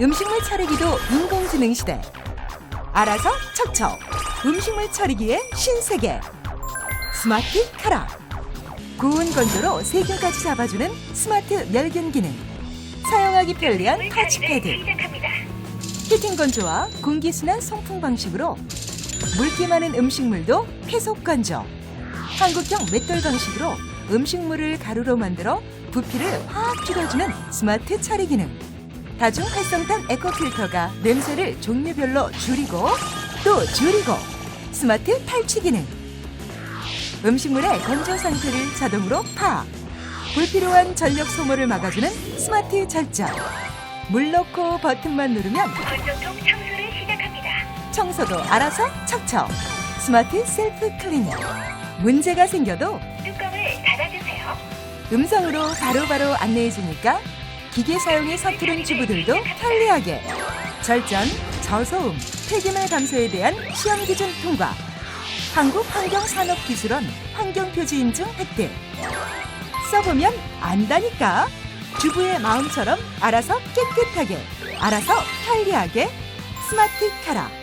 음식물 처리기도 인공지능 시대. 알아서 척척. 음식물 처리기의 신세계. 스마트 카라. 고온 건조로 세균까지 잡아주는 스마트 멸균 기능. 사용하기 편리한 터치패드. 히팅 건조와 공기순환 송풍 방식으로 물기 많은 음식물도 계속 건조. 한국형 맷돌 방식으로 음식물을 가루로 만들어 부피를 확 줄여주는 스마트 처리 기능. 다중 활성탄 에코 필터가 냄새를 종류별로 줄이고 또 줄이고 스마트 탈취 기능. 음식물의 건조 상태를 자동으로 파악. 불필요한 전력 소모를 막아주는 스마트 절전. 물 넣고 버튼만 누르면 건조통 청소를 시작합니다. 청소도 알아서 척척. 스마트 셀프 클리닝. 문제가 생겨도 뚜껑을 닫아주세요. 음성으로 바로바로 안내해주니까 기계 사용이 서투른 주부들도 편리하게. 절전, 저소음, 폐기물 감소에 대한 시험 기준 통과. 한국환경산업기술원 환경표지 인증 획득. 써보면 안다니까. 주부의 마음처럼 알아서 깨끗하게, 알아서 편리하게 스마트 카라.